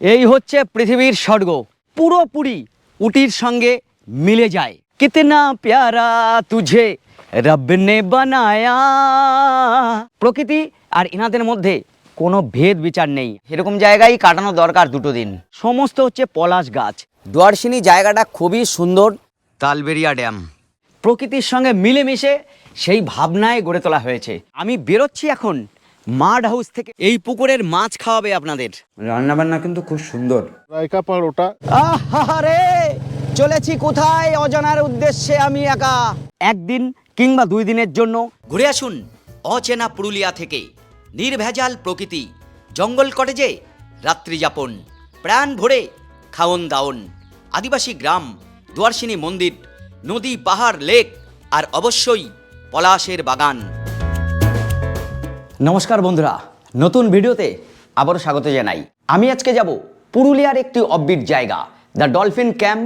এই হচ্ছে পৃথিবীর স্বর্গ। পুরোপুরি উটির সঙ্গে মিলে যায়। কিতনা প্যারা তুঝে রবনে বানায়া। প্রকৃতি আর ইনাদের মধ্যে কোনো ভেদ বিচার নেই। এরকম জায়গায় কাটানো দরকার দুটো দিন। সমস্ত হচ্ছে পলাশ গাছ। দুয়ারসিনী জায়গাটা খুবই সুন্দর। তালবেরিয়া ড্যাম। প্রকৃতির সঙ্গে মিলেমিশে সেই ভাবনায় গড়ে তোলা হয়েছে। আমি বেরোচ্ছি এখন মাড হাউস থেকে এই পুকুরের মাছ খাওয়াবে আপনাদের। রান্না বান্না কিন্তু খুব সুন্দর। রায়কা ওটা আহারে চলেছি কোথায় অজানার উদ্দেশ্যে আমি একা? একদিন কিংবা দুই দিনের জন্য। ঘুরে আসুন অচেনা পুরুলিয়া থেকে। নির্ভেজাল প্রকৃতি জঙ্গল কটেজে রাত্রিযাপন প্রাণ ভরে খাওন দাওন। আদিবাসী গ্রাম দুয়ারসিনী মন্দির নদী পাহাড় লেক আর অবশ্যই পলাশের বাগান। নমস্কার বন্ধুরা, নতুন ভিডিওতে আবারও স্বাগত জানাই। আমি আজকে যাব পুরুলিয়ার একটি অববিট জায়গা দ্য ডলফিন ক্যাম্প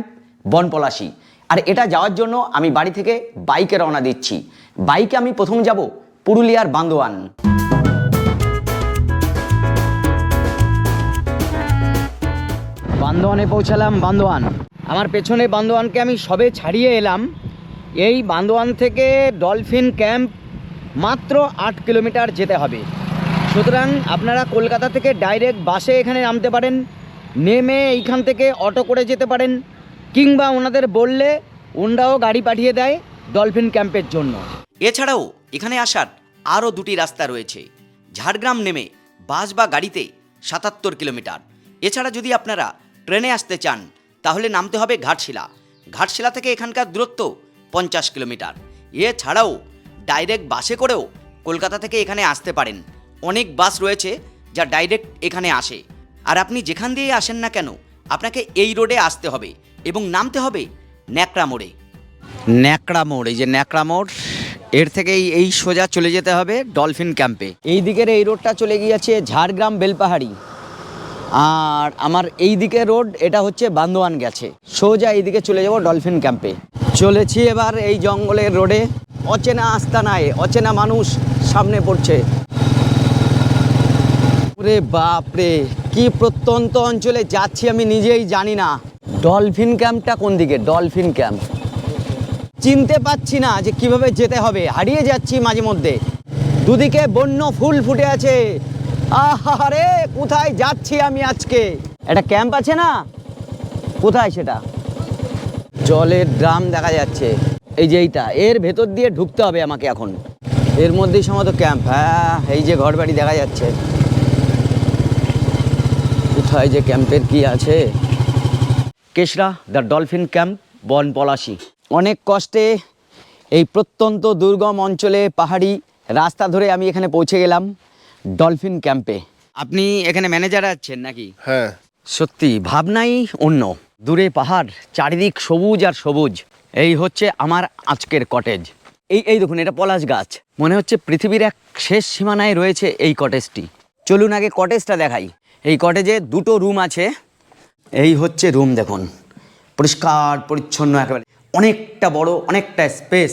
বনপলাশি। আর এটা যাওয়ার জন্য আমি বাড়ি থেকে বাইকে রওনা দিচ্ছি। বাইকে আমি প্রথম যাব পুরুলিয়ার বান্দোয়ান। বান্দোয়ানে পৌঁছালাম বান্দোয়ান। আমার পেছনে বান্দোয়ানকে আমি সবে ছাড়িয়ে এলাম। এই বান্দোয়ান থেকে ডলফিন ক্যাম্প মাত্র আট কিলোমিটার যেতে হবে। সুতরাং আপনারা কলকাতা থেকে ডাইরেক্ট বাসে এখানে নামতে পারেন, নেমে এইখান থেকে অটো করে যেতে পারেন, কিংবা ওনাদের বললে ওনরাও গাড়ি পাঠিয়ে দেয় ডলফিন ক্যাম্পের জন্য। এছাড়াও এখানে আসার আরও দুটি রাস্তা রয়েছে। ঝাড়গ্রাম নেমে বাস বা গাড়িতে সাতাত্তর কিলোমিটার। এছাড়া যদি আপনারা ট্রেনে আসতে চান, তাহলে নামতে হবে ঘাটশিলা। ঘাটশিলা থেকে এখানকার দূরত্ব পঞ্চাশ কিলোমিটার। এছাড়াও ডাইরেক্ট বাসে করেও কলকাতা থেকে এখানে আসতে পারেন। অনেক বাস রয়েছে যা ডাইরেক্ট এখানে আসে। আর আপনি যেখান দিয়ে আসেন না কেন, আপনাকে এই রোডে আসতে হবে এবং নামতে হবে ন্যাকড়া মোড়ে। ন্যাকড়া মোড়, এই যে ন্যাকড়া মোড়, এর থেকেই এই সোজা চলে যেতে হবে ডলফিন ক্যাম্পে। এই দিকের এই রোডটা চলে গিয়েছে ঝাড়গ্রাম বেলপাহাড়ি। আর আমার এই দিকে রোড, এটা হচ্ছে বান্দোয়ান গেছে। সোজা এইদিকে চলে যাব ডলফিন ক্যাম্পে। চলেছি এবার এই জঙ্গলের রোডে। অচেনা আস্তানায় অচেনা মানুষ সামনে পড়ছে। ওরে বাপরে, কি প্রত্যন্ত অঞ্চলে যাচ্ছি আমি নিজেই জানি না। ডলফিন ক্যাম্পটা কোন দিকে? Dolphin camp. চিনতে পাচ্ছি না যে কীভাবে যেতে হবে। হারিয়ে যাচ্ছি মাঝে মধ্যে। দুদিকে বন্য ফুল ফুটে আছে। আহারে, কোথায় যাচ্ছি আমি আজকে? একটা ক্যাম্প আছে না? কোথায় সেটা? জলের ড্রাম দেখা যাচ্ছে। এই যে এইটা এর ভেতর দিয়ে ঢুকতে হবে আমাকে এখন। এর মধ্যেই সম্ভবত ক্যাম্প হ্যাঁ এই যে ঘরবাড়ি দেখা যাচ্ছে। কোথায় যে ক্যাম্পের কি আছে? কেশরা দ্য ডলফিন ক্যাম্প বন পলাশি অনেক কষ্টে এই প্রত্যন্ত দুর্গম অঞ্চলে পাহাড়ি রাস্তা ধরে আমি এখানে পৌঁছে গেলাম ডলফিন ক্যাম্পে। আপনি এখানে ম্যানেজার আছেন নাকি? হ্যাঁ। সত্যি ভাবনাই অন্য। দূরে পাহাড় চারিদিক সবুজ আর সবুজ। এই হচ্ছে আমার আজকের কটেজ এই এই দেখুন, এটা পলাশ গাছ। মনে হচ্ছে পৃথিবীর এক শেষ সীমানায় রয়েছে এই কটেজটি চলুন আগে কটেজটা দেখাই। এই কটেজে দুটো রুম আছে। এই হচ্ছে রুম দেখুন। পরিষ্কার, পরিচ্ছন্ন একেবারে। অনেকটা বড়, অনেকটা স্পেস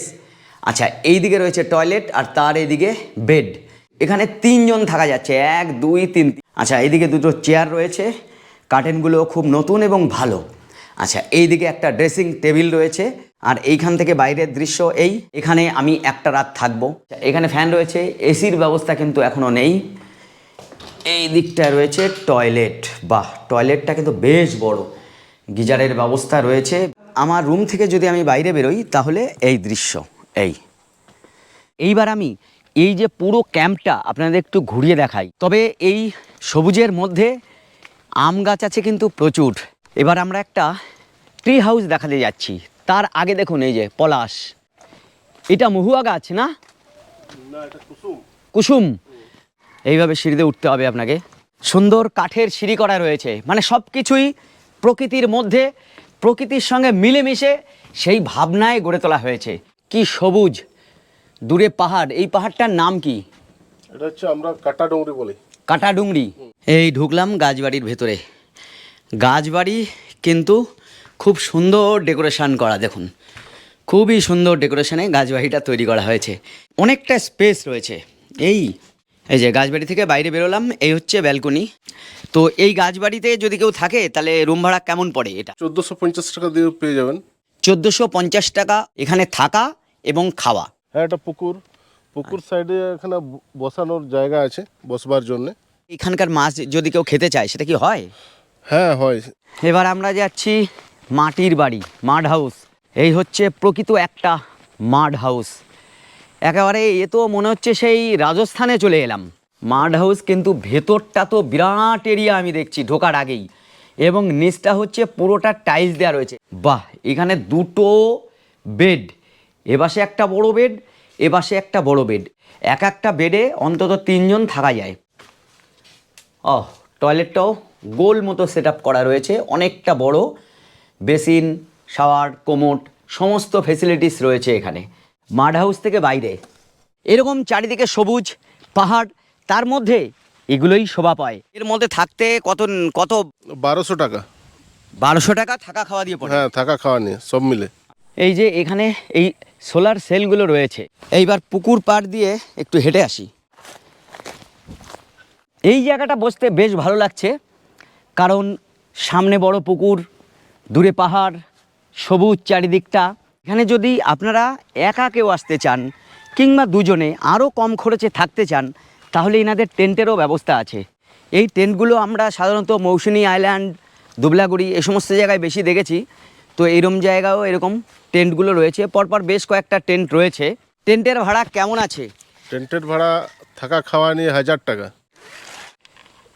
আচ্ছা এই দিকে রয়েছে টয়লেট আর তার এইদিকে বেড এখানে তিনজন থাকা যাচ্ছে। এক, দুই, তিন। আচ্ছা এইদিকে দুটো চেয়ার রয়েছে। কার্টেনগুলো খুব নতুন এবং ভালো। আচ্ছা এইদিকে একটা ড্রেসিং টেবিল রয়েছে। আর এইখান থেকে বাইরের দৃশ্য এই। এখানে আমি একটা রাত থাকব। এখানে ফ্যান রয়েছে, এসির ব্যবস্থা কিন্তু এখনও নেই। এই দিকটায় রয়েছে টয়লেট। বাহ, টয়লেটটা কিন্তু বেশ বড়। গিজারের ব্যবস্থা রয়েছে। আমার রুম থেকে যদি আমি বাইরে বেরোই, তাহলে এই দৃশ্য, এই। এইবার আমি এই যে পুরো ক্যাম্পটা আপনাদের একটু ঘুরিয়ে দেখাই। তবে এই সবুজের মধ্যে আম গাছ আছে কিন্তু প্রচুর। এবার আমরা একটা ট্রি হাউস দেখাতে যাচ্ছি। তার আগে দেখুন এই যে পলাশ। এটা মহুয়া গাছ না? কুসুম। এইভাবে সিঁড়িতে উঠতে হবে আপনাকে। সুন্দর কাঠের সিঁড়ি করা রয়েছে। মানে সব কিছুই প্রকৃতির মধ্যে প্রকৃতির সঙ্গে মিলেমিশে সেই ভাবনায় গড়ে তোলা হয়েছে। কি সবুজ দূরে পাহাড়। এই পাহাড়টার নাম কি? এটা হচ্ছে আমরা কাটা ডুংরি বলি। কাটাডুংরি। এই ঢুকলাম গাছবাড়ির ভেতরে। গাছবাড়ি কিন্তু খুব সুন্দর ডেকোরেশন করা দেখুন। খুবই সুন্দর ডেকোরেশনে গাছবাড়িটা তৈরি করা হয়েছে। অনেকটা স্পেস রয়েছে। এই এই যে গাছবাড়ি থেকে বাইরে বেরোলাম এই হচ্ছে ব্যালকনি। তো এই গাছবাড়িতে যদি কেউ থাকে তাহলে রুম ভাড়া কেমন পড়ে এটা? চোদ্দোশো পঞ্চাশ টাকা দিয়ে পেয়ে যাবেন। চোদ্দোশো পঞ্চাশ টাকা এখানে থাকা এবং খাওয়া। হ্যাঁ এটা পুকুর। পুকুর সাইডে এখানে বসানোর জায়গা আছে বসবার জন্য। এখানকার মাছ যদি কেউ খেতে চায় সেটা কি হয়? হ্যাঁ হয়। এবার আমরা যাচ্ছি মাটির বাড়ি, মাড হাউস। এই হচ্ছে প্রকৃত একটা মাড হাউস। একেবারে এ তো মনে হচ্ছে সেই রাজস্থানে চলে এলাম। মাড হাউস কিন্তু ভেতরটা তো বিরাট এরিয়া আমি দেখছি ঢোকার আগেই। এবং নিচটা হচ্ছে পুরোটা টাইলস দেওয়া রয়েছে। বাহ, এখানে দুটো বেড, এপাশে একটা বড় বেড, এপাশে একটা বড় বেড। এক একটা বেডে অন্তত তিনজন থাকা যায়। ও টয়লেটটাও গোল মতো সেট করা রয়েছে, অনেকটা বড়। বেসিন শাওয়ার কোমোট সমস্ত ফেসিলিটিস রয়েছে এখানে। মাড হাউস থেকে বাইরে। এরকম চারিদিকে সবুজ পাহাড় তার মধ্যে এগুলোই শোভা পায়। এর মধ্যে থাকতে কত কত? বারোশো টাকা। বারোশো টাকা থাকা খাওয়া দিয়ে পড়ে। হ্যাঁ থাকা খাওয়া নিয়ে সব মিলে। এই যে এখানে এই সোলার সেলগুলো রয়েছে। এইবার পুকুর পাড় দিয়ে একটু হেঁটে আসি। এই জায়গাটা বসতে বেশ ভালো লাগছে। কারণ সামনে বড় পুকুর দূরে পাহাড় সবুজ চারিদিকটা। এখানে যদি আপনারা একা কেউ আসতে চান কিংবা দুজনে আরও কম খরচে থাকতে চান তাহলে এনাদের টেন্টেরও ব্যবস্থা আছে। এই টেন্টগুলো আমরা সাধারণত মৌসুনি আইল্যান্ড দুবলাগুড়ি এ সমস্ত জায়গায় বেশি দেখেছি। তো এরম জায়গাও এরকম টেন্টগুলো রয়েছে। পরপর বেশ কয়েকটা টেন্ট রয়েছে। টেন্টের ভাড়া কেমন আছে? টেন্টের ভাড়া থাকা খাওয়া নিয়ে হাজার টাকা।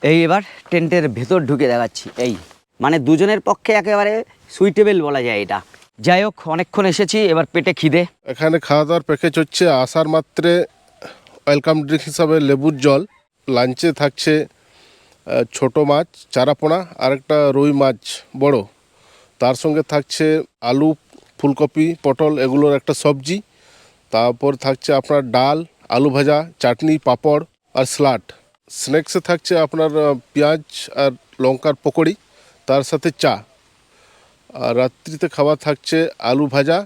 এই এবার টেন্টের ভেতর ঢুকে দেখাচ্ছি। এই। মানে দুজনের পক্ষে একেবারে সুইটেবল বলা যায় এটা। যাই হোক, অনেকক্ষণ এসেছি, এবার পেটে খিদে। এখানে খাওয়া দাওয়ার প্যাকেজ হচ্ছে আসার মাত্রে ওয়েলকাম ড্রিঙ্ক হিসাবে লেবুর জল লাঞ্চে থাকছে ছোট মাছ, চারাপোনা আর একটা রুই মাছ, বড়। তার সঙ্গে থাকছে আলু, ফুলকপি, পটল, এগুলোর একটা সবজি। তারপর থাকছে আপনার ডাল, আলু ভাজা, চাটনি, পাঁপড় আর স্লাট স্ন্যাক্সে থাকছে আপনার পেঁয়াজ আর লঙ্কার পকোড়ি। তার সাথে চা। আর রাত্রিতে খাবার থাকছে আলু ভাজা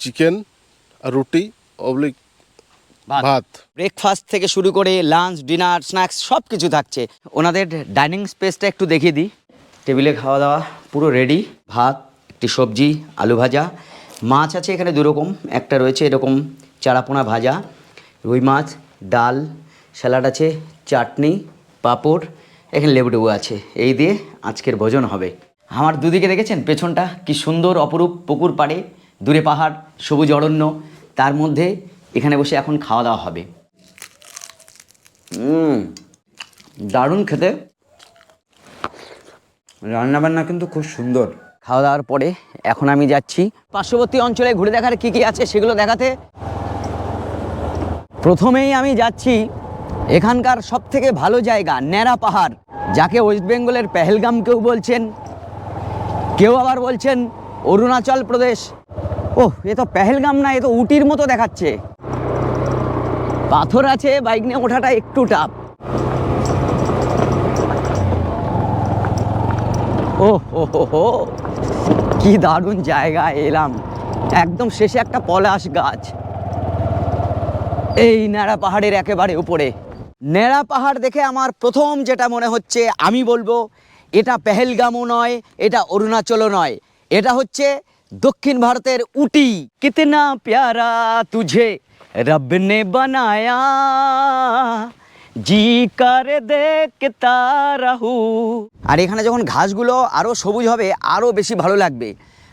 চিকেন আর রুটি অবলিক ভাত। ব্রেকফাস্ট থেকে শুরু করে লাঞ্চ ডিনার স্ন্যাক্স সব কিছু থাকছে। ওনাদের ডাইনিং স্পেসটা একটু দেখিয়ে দিই। টেবিলে খাওয়া দাওয়া পুরো রেডি ভাত একটি সবজি আলু ভাজা। মাছ আছে এখানে দুরকম। একটা রয়েছে এরকম চারাপোনা ভাজা রুই মাছ ডাল স্যালাড আছে চাটনি পাঁপড় এখানে লেবু টেবু আছে। এই দিয়ে আজকের ভোজন হবে। আমার দুদিকে দেখেছেন? পেছনটা কি সুন্দর, অপরূপ পুকুর পাড়ে, দূরে পাহাড়, সবুজ অরণ্য। তার মধ্যে এখানে বসে এখন খাওয়া দাওয়া হবে। দারুণ খেতে। রান্নাবান্না কিন্তু খুব সুন্দর। খাওয়া দাওয়ার পরে এখন আমি যাচ্ছি। পার্শ্ববর্তী অঞ্চলে ঘুরে দেখার কি কি আছে সেগুলো দেখাতে। প্রথমেই আমি যাচ্ছি এখানকার সব থেকে ভালো জায়গা, ন্যাড়া পাহাড়। যাকে ওয়েস্ট বেঙ্গলের পেহেলগাম কেউ বলছেন, কেউ আবার বলছেন অরুণাচল প্রদেশ। ওহ, এ তো পেহেলগাম না, এ তো উটির মতো দেখাচ্ছে। পাথর আছে, বাইক নিয়ে ওঠাটা একটু টাপ ও হো কি দারুণ জায়গা এলাম। একদম শেষে একটা পলাশ গাছ। এই নাড়া পাহাড়ের একেবারে উপরে। ন্যাড়া পাহাড় দেখে আমার প্রথম যেটা মনে হচ্ছে, আমি বলব, এটা পেহেলগামও নয়, এটা অরুণাচলও নয়। এটা হচ্ছে দক্ষিণ ভারতের উটি। কিতনা প্যারা তুঝে রব নে বানায়া। জি কার দেখতা আর এখানে যখন ঘাসগুলো আরও সবুজ হবে আরও বেশি ভালো লাগবে।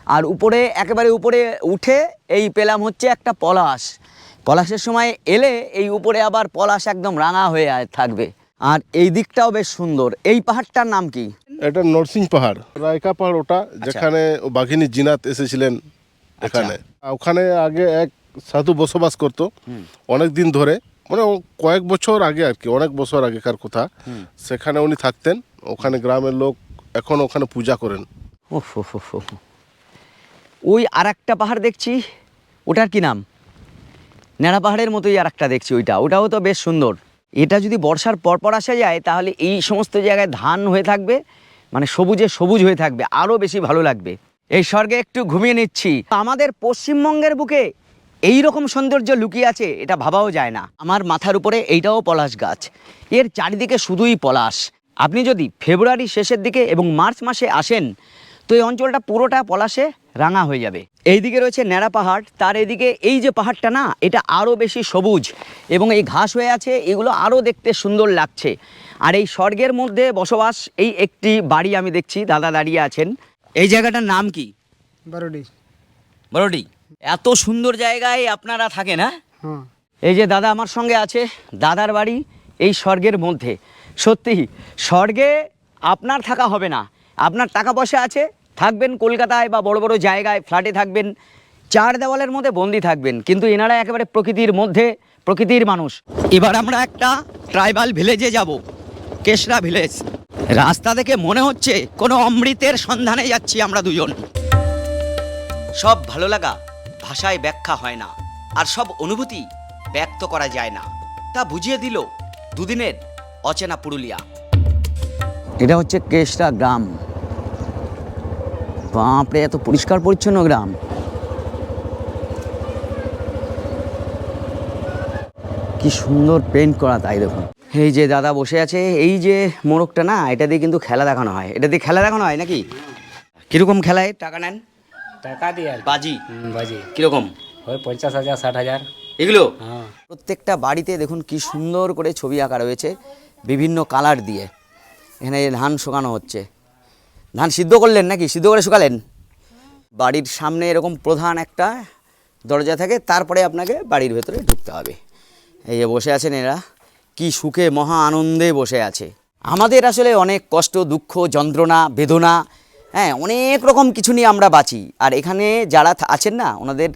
আর উপরে, একেবারে উপরে উঠে এই পেলাম হচ্ছে একটা পলাশ। পলাশের সময় এলে এই উপরে আবার পলাশ একদম রাঙা হয়ে থাকবে। আর এই দিকটাও বেশ সুন্দর। এই পাহাড়টার নাম কি? এটা নরসিং পাহাড়। রায়কা পাহাড় ওটা যেখানে বাঘিনী জিনাত এসেছিলেন এখানে। ওখানে আগে এক সাধু বসবাস করতো। অনেক দিন ধরে মানে কয়েক বছর আগে আর কি অনেক বছর আগেকার কথা। সেখানে উনি থাকতেন। ওখানে গ্রামের লোক এখন ওখানে পূজা করেন। ওহ। ওই আর একটা পাহাড় দেখছি। ওটার কি নাম? ন্যাড়া পাহাড়ের মতোই আর একটা দেখছি ওইটা। ওটাও তো বেশ সুন্দর। এটা যদি বর্ষার পরপর আসা যায়, তাহলে এই সমস্ত জায়গায় ধান হয়ে থাকবে মানে সবুজে সবুজ হয়ে থাকবে, আরও বেশি ভালো লাগবে। এই স্বর্গে একটু ঘুমিয়ে নিচ্ছি। আমাদের পশ্চিমবঙ্গের বুকে এই রকম সৌন্দর্য লুকিয়ে আছে, এটা ভাবাও যায় না। আমার মাথার উপরে এইটাও পলাশ গাছ। এর চারিদিকে শুধুই পলাশ। আপনি যদি ফেব্রুয়ারি শেষের দিকে এবং মার্চ মাসে আসেন তো এই অঞ্চলটা পুরোটা পলাশে রাঙা হয়ে যাবে। এইদিকে রয়েছে ন্যাড়া পাহাড় তার এদিকে এই যে পাহাড়টা না এটা আরও বেশি সবুজ এবং এই ঘাস হয়ে আছে এগুলো আরও দেখতে সুন্দর লাগছে। আর এই স্বর্গের মধ্যে বসবাস এই একটি বাড়ি আমি দেখছি দাদা দাঁড়িয়ে আছেন। এই জায়গাটার নাম কি? বারোডি। বড়ডি এত সুন্দর জায়গায় আপনারা থাকেন হ্যাঁ? এই যে দাদা আমার সঙ্গে আছে দাদার বাড়ি এই স্বর্গের মধ্যে। সত্যি স্বর্গে আপনার থাকা হবে না আপনার টাকা পয়সা আছে, থাকবেন কলকাতায় বা বড় বড় জায়গায় ফ্ল্যাটে থাকবেন, চার দেওয়ালের মধ্যে বন্দি থাকবেন, কিন্তু এনারা একেবারে প্রকৃতির মধ্যে, প্রকৃতির মানুষ। এবার আমরা একটা ট্রাইবাল ভিলেজে যাব, কেশরা ভিলেজ রাস্তা দেখে মনে হচ্ছে কোনো অমৃতের সন্ধানে যাচ্ছি আমরা দুজন। সব ভালো লাগা, ভাষায় ব্যাখ্যা হয় না, আর সব অনুভূতি ব্যক্ত করা যায় না। তা বুঝিয়ে দিল দুদিনের অচেনা পুরুলিয়া। এটা হচ্ছে কেশরা গ্রাম। বাপরে এত পরিষ্কার পরিচ্ছন্ন গ্রাম। কি সুন্দর পেন্ট করা তাই দেখুন। এই যে দাদা বসে আছে এই যে মোড়কটা না এটা দিয়ে কিন্তু খেলা দেখানো হয়। এটা দিয়ে খেলা দেখানো হয় নাকি? কীরকম খেলায় টাকা নেন। টাকা দিয়ে আর বাজি। বাজি। কীরকম? ওই পঞ্চাশ হাজার ষাট হাজার। এগুলো? হ্যাঁ। প্রত্যেকটা বাড়িতে দেখুন কি সুন্দর করে ছবি আঁকা রয়েছে বিভিন্ন কালার দিয়ে। এখানে ধান শুকানো হচ্ছে। ধান সিদ্ধ করলেন নাকি? সিদ্ধ করে শুকালেন? বাড়ির সামনে এরকম প্রধান একটা দরজা থাকে, তারপরে আপনাকে বাড়ির ভেতরে ঢুকতে হবে। এই যে বসে আছেন এরা, কি সুখে, মহা আনন্দে বসে আছে। আমাদের আসলে অনেক কষ্ট, দুঃখ, যন্ত্রণা, বেদনা হ্যাঁ অনেক রকম কিছু নিয়ে আমরা বাঁচি। আর এখানে যারা আছেন না, ওনাদের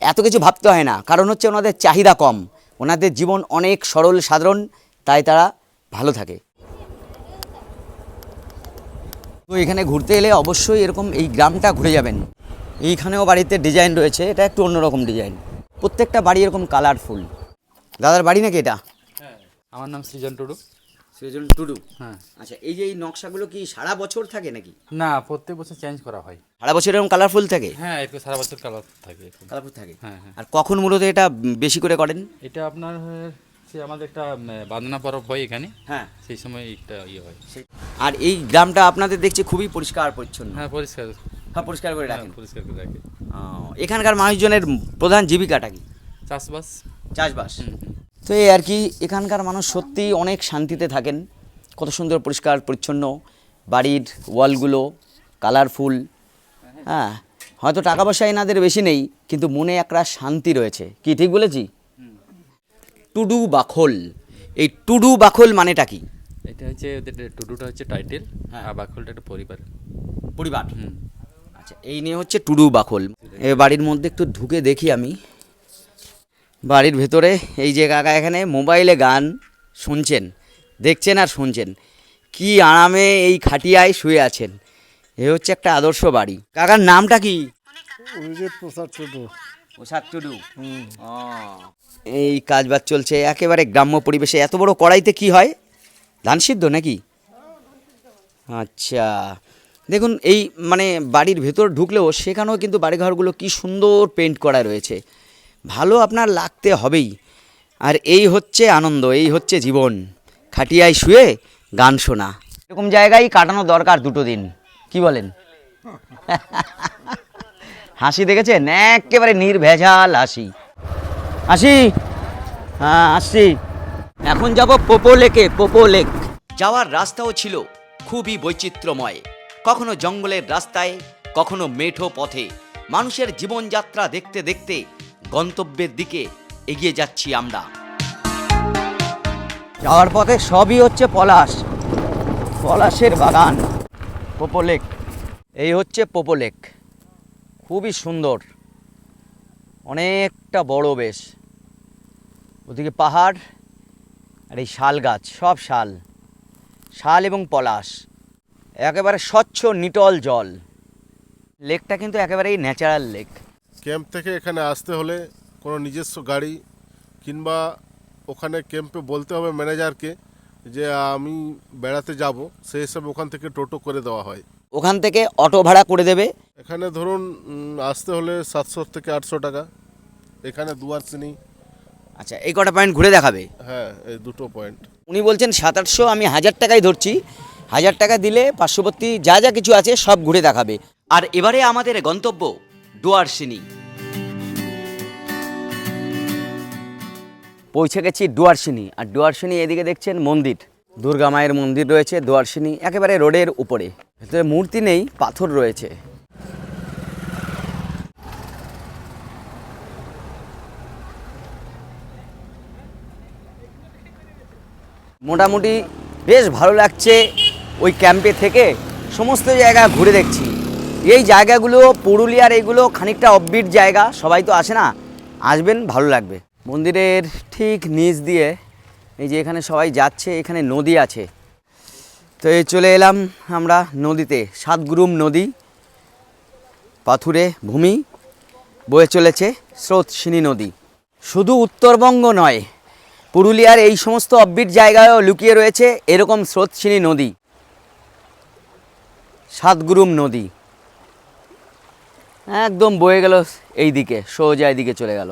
এত কিছু ভাবতে হয় না। কারণ হচ্ছে ওনাদের চাহিদা কম, ওনাদের জীবন অনেক সরল, সাধারণ, তাই তারা ভালো থাকে। তো এখানে ঘুরতে এলে অবশ্যই এরকম এই গ্রামটা ঘুরে যাবেন। এইখানেও বাড়িতে ডিজাইন রয়েছে এটা একটু অন্যরকম ডিজাইন প্রত্যেকটা বাড়ি এরকম কালারফুল দাদার বাড়ি নাকি এটা? হ্যাঁ আমার নাম সৃজন টুডু। সৃজন টুডু? হ্যাঁ। আচ্ছা এই যে এই নকশাগুলো কি সারা বছর থাকে নাকি? না প্রত্যেক বছর চেঞ্জ করা হয়। সারা বছর এরকম কালারফুল থাকে? হ্যাঁ একটু সারা বছর কালার থাকে। কালারফুল থাকে। হ্যাঁ হ্যাঁ। আর কখন মূলত এটা বেশি করে করেন? এটা আপনার সে আমাদের একটা বাঁধনা পরব হয় এখানে। হ্যাঁ। সেই সময় একটা ইয়ে হয়। আর এই গ্রামটা আপনাদের দেখছি খুবই পরিষ্কার পরিচ্ছন্ন। হ্যাঁ পরিষ্কার। হ্যাঁ পরিষ্কার করে হ্যাঁ, রাখেন। পরিষ্কার করে রাখে। এখানকার মানুষজনের প্রধান জীবিকাটা কি? চাষবাস। চাষবাস। তো এই আর কি এখানকার মানুষ সত্যি অনেক শান্তিতে থাকেন। কত সুন্দর পরিষ্কার পরিচ্ছন্ন। বাড়ির ওয়ালগুলো কালারফুল। হ্যাঁ হয়তো টাকা পয়সা এনাদের বেশি নেই কিন্তু মনে একটা শান্তি রয়েছে। কি ঠিক বলেছি? টুডু বাখল। এই টুডু বাখল মানেটা কি? এটা হচ্ছে টুডুটা হচ্ছে টাইটেল হ্যাঁ। আর বাকলটা একটা পরিবার। পরিবার। হুম। আচ্ছা এই নিয়ে হচ্ছে টুডু বাখল। এ বাড়ির মধ্যে একটু ঢুকে দেখি আমি। বাড়ির ভেতরে এই যে কাকা এখানে মোবাইলে গান শুনছেন দেখছেন আর শুনছেন। কি আরামে এই খাটিয়ায় শুয়ে আছেন। এ হচ্ছে একটা আদর্শ বাড়ি। কাকার নামটা কি? অভিজিৎ প্রসাদ প্রসাদ এই কাজ বাজ চলছে একেবারে গ্রাম্য পরিবেশে। এত বড় কড়াইতে কি হয়? ধান সিদ্ধ নাকি? আচ্ছা। দেখুন এই মানে বাড়ির ভেতর ঢুকলেও সেখানেও কিন্তু বাড়িঘরগুলো কি সুন্দর পেন্ট করা রয়েছে। ভালো আপনার লাগতে হবেই। আর এই হচ্ছে আনন্দ এই হচ্ছে জীবন। খাটিয়ায় শুয়ে গান শোনা। এরকম জায়গায় কাটানো দরকার দুটো দিন। কি বলেন? হাসি দেখেছেন? একেবারে নির্ভেজাল হাসি। আসি। হ্যাঁ আসছি। এখন যাব পোপো লেকে পোপো লেক। যাওয়ার রাস্তাও ছিল খুবই বৈচিত্র্যময়। কখনো জঙ্গলের রাস্তায় কখনো মেঠো পথে। মানুষের জীবনযাত্রা দেখতে দেখতে গন্তব্যের দিকে এগিয়ে যাচ্ছি আমরা। যাওয়ার পথে সবই হচ্ছে পলাশ। পলাশের বাগান। পোপো লেক। এই হচ্ছে পোপো লেক। খুবই সুন্দর। অনেকটা বড় বেশ। ওদিকে পাহাড় আর এই শাল গাছ, সব শাল। শাল এবং পলাশ। একেবারে স্বচ্ছ নিটল জল। লেকটা কিন্তু একেবারেই ন্যাচারাল লেক। ক্যাম্প থেকে এখানে আসতে হলে কোনো নিজস্ব গাড়ি কিংবা ওখানে ক্যাম্পে বলতে হবে ম্যানেজারকে যে আমি বেড়াতে যাব, সেই হিসাবে ওখান থেকে টোটো করে দেওয়া হয়। ওখান থেকে অটো ভাড়া করে দেবে। এখানে ধরুন আসতে হলে সাতশো থেকে আটশো টাকা। এখানে দুয়ারসিনি আচ্ছা এই কটা পয়েন্ট ঘুরে দেখাবে। হ্যাঁ এই দুটো পয়েন্ট উনি বলছেন সাত আটশো আমি হাজার টাকাই ধরছি। হাজার টাকা দিলে পার্শ্ববর্তী যা যা কিছু আছে সব ঘুরে দেখাবে। আর এবারে আমাদের গন্তব্য ডুয়ারসিনি পৌঁছে গেছি ডুয়ারসিনি আর ডুয়ারসিনি এদিকে দেখছেন মন্দির। দুর্গা মায়ের মন্দির রয়েছে ডুয়ারসিনি একেবারে রোডের উপরে। ভেতরে মূর্তি নেই, পাথর রয়েছে। মোটামুটি বেশ ভালো লাগছে ওই ক্যাম্পে থেকে। সমস্ত জায়গা ঘুরে দেখছি। এই জায়গাগুলো, পুরুলিয়ার এইগুলো খানিকটা অববিট জায়গা, সবাই তো আসে না। আসবেন, ভালো লাগবে। মন্দিরের ঠিক নিচ দিয়ে এই যে এখানে সবাই যাচ্ছে, এখানে নদী আছে। তো এই চলে এলাম আমরা নদীতে, সাতগুরুম নদী, পাথুরে ভূমি, বয়ে চলেছে স্রোতসিনী নদী। শুধু উত্তরবঙ্গ নয়, পুরুলিয়ার এই সমস্ত অববিট জায়গায়ও লুকিয়ে রয়েছে এরকম স্রোতসিনী নদী। সাতগুরুম নদী। একদম বয়ে গেল এই দিকে সোজা দিকে চলে গেল।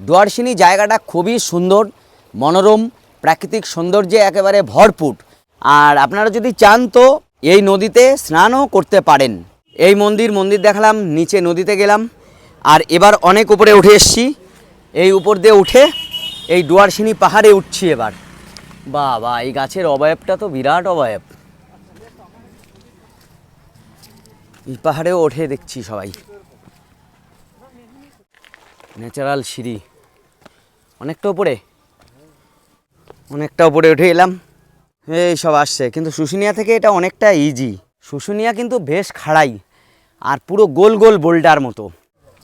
দুয়ারসিনী জায়গাটা খুবই সুন্দর, মনোরম, প্রাকৃতিক সৌন্দর্যে একেবারে ভরপুর। আর আপনারা যদি চান তো এই নদীতে স্নানও করতে পারেন। এই মন্দির মন্দির দেখালাম, নিচে নদীতে গেলাম। আর এবার অনেক উপরে উঠে এসছি। এই উপর দিয়ে উঠে এই ডুয়ারসিনী পাহাড়ে উঠছি এবার। বাবা, এই গাছের অবয়বটা তো বিরাট অবয়ব। এই পাহাড়েও ওঠে দেখছি সবাই। ন্যাচারাল সিঁড়ি। অনেকটা উপরে। অনেকটা উপরে উঠে এলাম। এই সব আসছে। কিন্তু শুশুনিয়া থেকে এটা অনেকটা ইজি শুশুনিয়া কিন্তু বেশ খাড়াই। আর পুরো গোল গোল বোল্ডার মতো।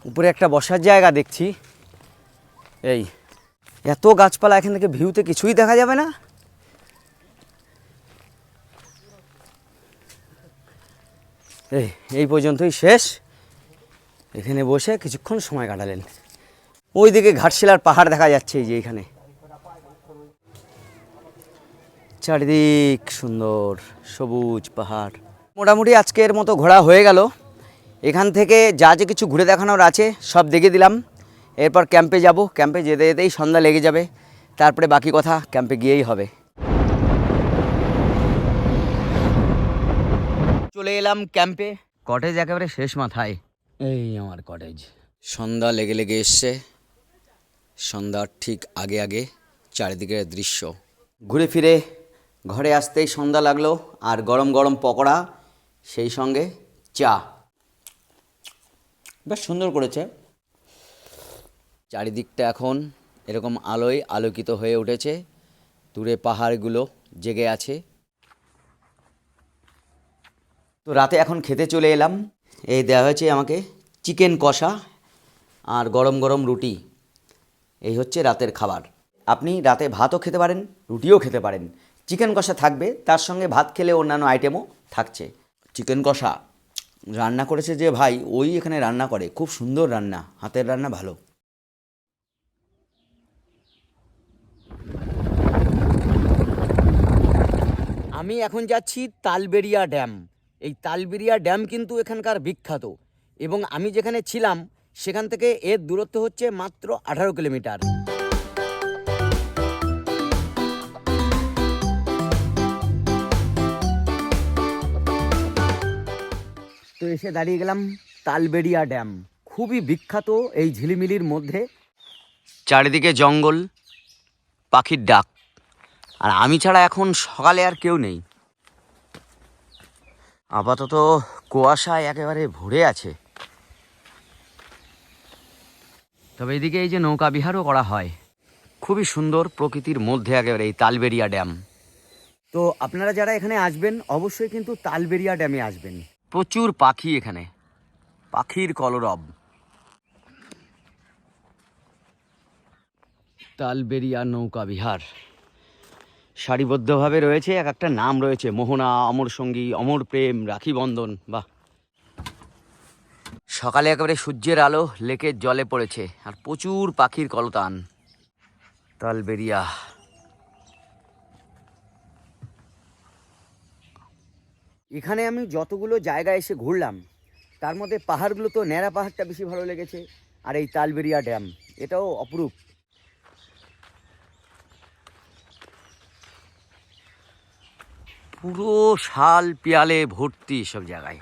উপরে একটা বসার জায়গা দেখছি। এই, এত গাছপালা এখান থেকে ভিউতে কিছুই দেখা যাবে না। এই এই পর্যন্তই শেষ। এখানে বসে কিছুক্ষণ সময় কাটালেন। ওইদিকে ঘাটশিলার পাহাড় দেখা যাচ্ছে এই যে এখানে। চারিদিক সুন্দর সবুজ পাহাড়। মোটামুটি আজকের মতো ঘোরা হয়ে গেল। এখান থেকে যা যে কিছু ঘুরে দেখানোর আছে সব দেখে দিলাম। এরপর ক্যাম্পে যাব। ক্যাম্পে যেতে যেতেই সন্ধ্যা লেগে যাবে। তারপরে বাকি কথা ক্যাম্পে গিয়েই হবে। চলে এলাম ক্যাম্পে। কটেজ একেবারে শেষ মাথায়। এই আমার কটেজ। সন্ধ্যা লেগে লেগে এসছে। সন্ধ্যার ঠিক আগে আগে চারিদিকের দৃশ্য। ঘুরে ফিরে ঘরে আসতেই সন্ধ্যা লাগল আর গরম গরম পকোড়া সেই সঙ্গে চা। বেশ সুন্দর করেছে। চারিদিকটা এখন এরকম আলোয় আলোকিত হয়ে উঠেছে। দূরে পাহাড়গুলো জেগে আছে। তো রাতে এখন খেতে চলে এলাম। এই দেওয়া হয়েছে আমাকে চিকেন কষা আর গরম গরম রুটি। এই হচ্ছে রাতের খাবার। আপনি রাতে ভাতও খেতে পারেন, রুটিও খেতে পারেন। চিকেন কষা থাকবে, তার সঙ্গে ভাত খেলে অন্যান্য আইটেমও থাকছে। চিকেন কষা, রান্না করেছে যে ভাই, ওই এখানে রান্না করে, খুব সুন্দর রান্না, হাতের রান্না ভালো। আমি এখন যাচ্ছি তালবেরিয়া ড্যাম। এই তালবেরিয়া ড্যাম কিন্তু এখানকার বিখ্যাত। এবং আমি যেখানে ছিলাম সেখান থেকে এর দূরত্ব হচ্ছে মাত্র আঠারো কিলোমিটার। তো এসে দাঁড়িয়ে গেলাম তালবেড়িয়া ড্যাম। খুবই বিখ্যাত এই ঝিলিমিলির মধ্যে। চারিদিকে জঙ্গল, পাখির ডাক। আর আমি ছাড়া এখন সকালে আর কেউ নেই। আপাতত কুয়াশায় একেবারে ভরে আছে। তবে এদিকে এই যে নৌকা বিহারও করা হয়। খুবই সুন্দর প্রকৃতির মধ্যে একেবারে এই তালবেরিয়া ড্যাম। তো আপনারা যারা এখানে আসবেন অবশ্যই কিন্তু তালবেরিয়া ড্যামে আসবেন। প্রচুর পাখি এখানে। পাখির কলরব। তালবেরিয়া নৌকা বিহার। সারিবদ্ধভাবে রয়েছে এক একটা নাম রয়েছে। মোহনা অমর সঙ্গী অমর প্রেম রাখি বন্ধন বাহ! সকালে একেবারে সূর্যের আলো লেকের জলে পড়েছে আর প্রচুর পাখির কলতান। তালবেরিয়া। এখানে আমি যতগুলো জায়গা এসে ঘুরলাম, তার মধ্যে পাহাড়গুলো তো ন্যাড়া পাহাড়টা বেশি ভালো লেগেছে, আর এই তালবেরিয়া ড্যাম, এটাও অপরূপ। পুরো শাল পিয়ালে ভর্তি সব জায়গায়।